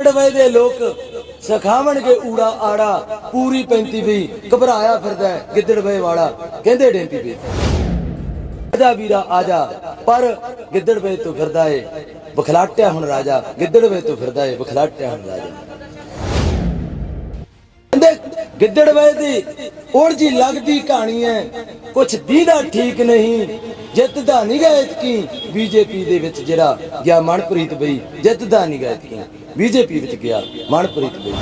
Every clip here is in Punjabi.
ਡਵੇ ਦੇ ਲੋਕ ਸਖਾਵਣਗੇ ਊੜਾ ਆੜਾ, ਪੂਰੀ 35 ਵੀ ਘਬਰਾਇਆ ਫਿਰਦਾ ਹੈ ਗਿੱਦੜਵੇ ਵਾਲਾ। ਕਹਿੰਦੇ ਡੇਂਪੀ ਵੀ। ਆਜਾ ਵੀਰਾ ਆਜਾ ਪਰ ਗਿੱਦੜਵੇ ਤੋਂ ਫਿਰਦਾ ਏ। ਬਖਲਾਟਿਆ ਹੁਣ ਰਾਜਾ ਗਿੱਦੜਵੇ ਤੋਂ ਫਿਰਦਾ ਏ, ਬਖਲਾਟਿਆ ਹੁਣ ਰਾਜਾ। ਕਹਿੰਦੇ ਗਿੱਦੜਵੇ ਦੀ ਉਲਝੀ ਲੱਗਦੀ ਕਹਾਣੀ ਹੈ, ਕੁਛ ਦੀਦਾ ਠੀਕ ਨਹੀਂ ਜਿੱਤਦਾ ਨਹੀਂ ਗਏ ਕੀ ਬੀਜੇਪੀ ਦੇ ਵਿੱਚ ਜਿਹੜਾ ਗਿਆ ਮਨਪ੍ਰੀਤ ਬਈ ਜਿੱਤਦਾ ਨਹੀਂ ਗਏ ਕੀ ਬੀਜੇਪੀ ਵਿੱਚ ਗਿਆ ਮਨਪ੍ਰੀਤ ਬਈ।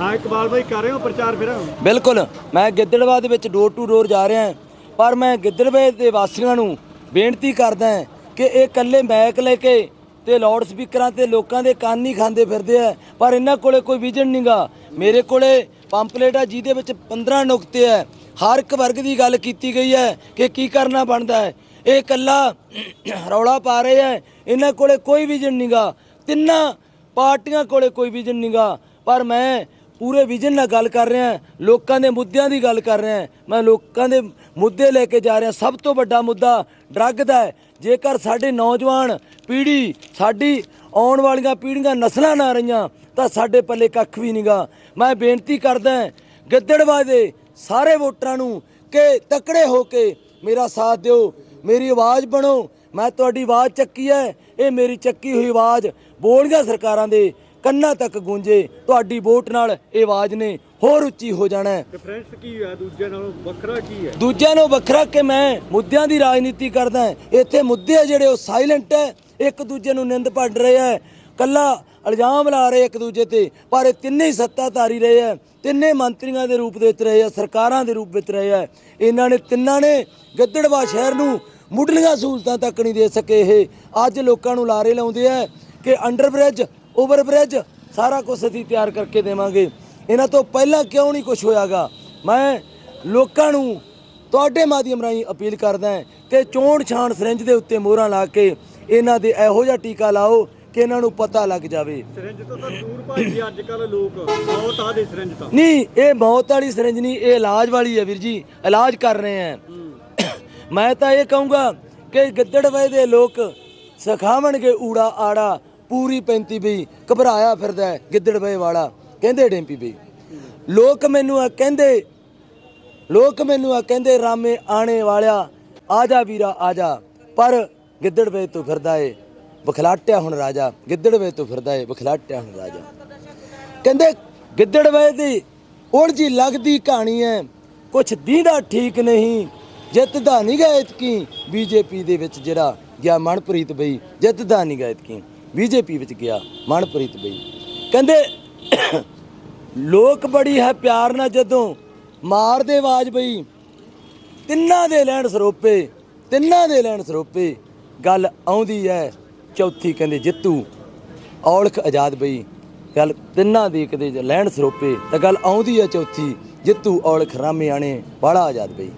ਹਾਂ ਇਕਬਾਲ ਭਾਈ ਕਰ ਰਹੇ ਹੋ ਪ੍ਰਚਾਰ ਫਿਰ? ਬਿਲਕੁਲ। ਮੈਂ ਗਿੱਦੜਵਾ ਦੇ ਵਿੱਚ ਡੋਰ ਟੂ ਡੋਰ ਜਾ ਰਿਹਾ। ਪਰ ਮੈਂ ਗਿੱਦੜਵੇ ਦੇ ਵਾਸੀਆਂ ਨੂੰ ਬੇਨਤੀ ਕਰਦਾ ਕਿ ਇਹ ਇਕੱਲੇ ਮੈਕ ਲੈ ਕੇ ਤੇ ਲਾਊਡ ਸਪੀਕਰਾਂ ਤੇ ਲੋਕਾਂ ਦੇ ਕੰਨ ਹੀ ਖਾਂਦੇ ਫਿਰਦੇ ਆ। ਪਰ ਇਹਨਾਂ ਕੋਲੇ ਕੋਈ ਵਿਜ਼ਨ ਨਹੀਂਗਾ ਮੇਰੇ ਕੋਲੇ ਪੰਪਲੇਟ ਆ ਜਿਹਦੇ ਵਿੱਚ 15 ਨੁਕਤੇ ਹੈ। ਹਰ ਇੱਕ ਵਰਗ ਦੀ ਗੱਲ ਕੀਤੀ ਗਈ ਹੈ ਕਿ ਕੀ ਕਰਨਾ ਬਣਦਾ ਹੈ। ਇਹ ਇਕੱਲਾ ਰੌਲਾ ਪਾ ਰਹੇ ਹੈ। ਇਹਨਾਂ ਕੋਲੇ ਕੋਈ ਵਿਜ਼ਨ ਨਹੀਂਗਾ ਤਿੰਨਾਂ ਪਾਰਟੀਆਂ ਕੋਲੇ ਕੋਈ ਵਿਜ਼ਨ ਨਹੀਂਗਾ ਪਰ ਮੈਂ ਪੂਰੇ ਵਿਜ਼ਨ ਨਾਲ ਗੱਲ ਕਰ ਰਿਹਾ ਲੋਕਾਂ ਦੇ ਮੁੱਦਿਆਂ ਦੀ ਗੱਲ ਕਰ ਰਿਹਾ ਮੈਂ ਲੋਕਾਂ ਦੇ ਮੁੱਦੇ ਲੈ ਕੇ ਜਾ ਰਿਹਾ, ਸਭ ਤੋਂ ਵੱਡਾ ਮੁੱਦਾ ਡਰੱਗ ਦਾ ਹੈ। ਜੇਕਰ ਸਾਡੇ ਨੌਜਵਾਨ ਪੀੜ੍ਹੀ, ਸਾਡੀ ਆਉਣ ਵਾਲੀਆਂ ਪੀੜ੍ਹੀਆਂ ਨਸਲਾਂ ਨਾ ਰਹੀਆਂ, ਤਾਂ ਸਾਡੇ ਪੱਲੇ ਕੱਖ ਵੀ ਨਹੀਂਗਾ ਮੈਂ ਬੇਨਤੀ ਕਰਦਾ ਗਿੱਦੜਵਾ ਦੇ ਸਾਰੇ ਵੋਟਰਾਂ ਨੂੰ ਕਿ ਤਕੜੇ ਹੋ ਕੇ ਮੇਰਾ ਸਾਥ ਦਿਓ, ਮੇਰੀ ਆਵਾਜ਼ ਬਣੋ। ਮੈਂ ਤੁਹਾਡੀ ਆਵਾਜ਼ ਚੱਕੀ ਹੈ, ਇਹ ਮੇਰੀ ਚੱਕੀ ਹੋਈ ਆਵਾਜ਼ ਬੋਲੀਆਂ ਸਰਕਾਰਾਂ ਦੇ ਕੰਨਾਂ ਤੱਕ ਗੂੰਜੇ ਤੁਹਾਡੀ ਵੋਟ ਨਾਲ ਇਹ ਆਵਾਜ਼ ਨੇ ਹੋਰ ਉੱਚੀ ਹੋ ਜਾਣਾ ਹੈ। ਡਿਫਰੈਂਸ ਕੀ ਹੈ ਦੂਜਿਆਂ ਨਾਲੋਂ ਵੱਖਰਾ ਕੀ ਹੈ? ਦੂਜਿਆਂ ਨੂੰ ਵੱਖਰਾ ਕਿ ਮੈਂ ਮੁੱਦਿਆਂ ਦੀ ਰਾਜਨੀਤੀ ਕਰਦਾ ਹਾਂ। ਇੱਥੇ ਮੁੱਦੇ ਜਿਹੜੇ ਉਹ ਸਾਇਲੈਂਟ ਹੈ ਇੱਕ ਦੂਜੇ ਨੂੰ ਨਿੰਦ ਭੰਡ ਰਹੇ ਹੈ। ਕੱਲਾ ਇਲਜ਼ਾਮ ਲਾ ਰਹੇ ਇੱਕ ਦੂਜੇ ਤੇ ਪਰ ਇਹ ਤਿੰਨੇ ਹੀ ਸੱਤਾਧਾਰੀ ਰਹੇ ਹੈ। ਤਿੰਨੇ ਮੰਤਰੀਆਂ ਦੇ ਰੂਪ ਦੇ ਵਿੱਚ ਰਹੇ ਆ ਸਰਕਾਰਾਂ ਦੇ ਰੂਪ ਵਿੱਚ ਰਹੇ ਆ ਇਹਨਾਂ ਨੇ ਤਿੰਨਾਂ ਨੇ ਗਿੱਦੜਵਾ ਸ਼ਹਿਰ ਨੂੰ ਮੁੱਢਲੀਆਂ ਸਹੂਲਤਾਂ ਤੱਕ ਨਹੀਂ ਦੇ ਸਕੇ ਇਹ। ਅੱਜ ਲੋਕਾਂ ਨੂੰ ਲਾਰੇ ਲਾਉਂਦੇ ਆ ਕਿ ਅੰਡਰ ਬ੍ਰਿਜ ਓਵਰ ਬ੍ਰਿਜ ਸਾਰਾ ਕੁਝ ਅਸੀਂ ਤਿਆਰ ਕਰਕੇ ਦੇਵਾਂਗੇ। ਇਹਨਾਂ ਤੋਂ ਪਹਿਲਾਂ ਕਿਉਂ ਨਹੀਂ ਕੁਝ ਹੋਇਆਗਾ? ਮੈਂ ਲੋਕਾਂ ਨੂੰ ਤੁਹਾਡੇ ਮਾਧਿਅਮ ਰਾਹੀਂ ਅਪੀਲ ਕਰਦਾ ਹਾਂ ਕਿ ਚੋਣ ਛਾਣ ਸਿਰੰਜ ਦੇ ਉੱਤੇ ਮੋਹਰਾਂ ਲਾ ਕੇ ਇਹਨਾਂ ਦੇ ਇਹੋ ਜਿਹਾ ਟੀਕਾ ਲਾਓ ਕਿ ਇਹਨਾਂ ਨੂੰ ਪਤਾ ਲੱਗ ਜਾਵੇ। ਸਿਰੰਜ ਤੋਂ ਤਾਂ ਦੂਰ ਭਾਈ ਅੱਜ ਕੱਲ ਲੋਕ ਬਹੁਤ ਆ ਦੇ ਸਿਰੰਜ ਤਾਂ। ਨਹੀਂ ਇਹ ਮੌਤ ਵਾਲੀ ਸਿਰੰਜ ਨਹੀਂ ਇਹ ਇਲਾਜ ਵਾਲੀ ਹੈ ਵੀਰ ਜੀ ਇਲਾਜ ਕਰ ਰਹੇ ਹੈ। ਮੈਂ ਤਾਂ ਇਹ ਕਹੂੰਗਾ ਕਿ ਗਿੱਦੜਵੇ ਦੇ ਲੋਕ ਸਖਾਵਣਗੇ ਊੜਾ ਆੜਾ ਪੂਰੀ 35 ਬਈ ਘਬਰਾਇਆ ਫਿਰਦਾ ਹੈ ਗਿੱਦੜਵੇ ਵਾਲਾ। ਕਹਿੰਦੇ ਡੇਂਪੀ ਬਈ, ਲੋਕ ਮੈਨੂੰ ਆ ਕਹਿੰਦੇ, ਲੋਕ ਮੈਨੂੰ ਆ ਕਹਿੰਦੇ ਰਾਮੇ ਆਣੇ ਵਾਲਿਆ, ਆ ਜਾ ਵੀਰਾ, ਆ ਜਾ। ਪਰ ਗਿੱਦੜਵੇ ਤੋਂ ਫਿਰਦਾ ਏ ਬਖਲਾਟਿਆ ਹੁਣ ਰਾਜਾ। ਗਿੱਦੜ ਵੇ ਤੋਂ ਫਿਰਦਾ ਏ ਬਖਲਾਟਿਆ ਹੁਣ ਰਾਜਾ। ਕਹਿੰਦੇ ਗਿੱਦੜ ਗਿੱਦੜਵੇ ਦੀ ਉਲਝੀ ਲੱਗਦੀ ਕਹਾਣੀ ਹੈ ਕੁਛ ਦੀਦਾ ਠੀਕ ਨਹੀਂ, ਜਿੱਤਦਾ ਨਹੀਂ ਗਏ ਇਤਕੀ ਬੀਜੇਪੀ ਦੇ ਵਿੱਚ ਜਿਹੜਾ ਗਿਆ ਮਨਪ੍ਰੀਤ ਬਈ, ਜਿੱਤਦਾ ਨਹੀਂ ਗਏ ਇਤਕੀ। ਬੀਜੇਪੀ ਵਿੱਚ ਗਿਆ, ਮਨਪ੍ਰੀਤ ਬਈ। ਕਹਿੰਦੇ, ਲੋਕ ਬੜੀ ਹੈ ਪਿਆਰ ਨਾਲ ਜਦੋਂ ਮਾਰਦੇ ਆਵਾਜ਼ ਬਈ, ਤਿੰਨਾਂ ਦੇ ਲੈਣ ਸਰੋਪੇ, ਤਿੰਨਾਂ ਦੇ ਲੈਣ ਸਰੋਪੇ, ਗੱਲ ਆਉਂਦੀ ਹੈ। ਚੌਥੀ ਕਹਿੰਦੇ, ਜਿੱਤੂ। ਔਲਖ ਆਜ਼ਾਦ ਬਈ, ਗੱਲ ਤਿੰਨਾਂ ਦੀ ਕਦੇ ਲੈਣ ਸਰੋਪੇ, ਤਾਂ ਗੱਲ ਆਉਂਦੀ ਹੈ ਚੌਥੀ, ਜਿੱਤੂ ਔਲਖ ਰਾਮਿਆਣੇ, ਵਾਲਾ ਆਜ਼ਾਦ ਬਈ।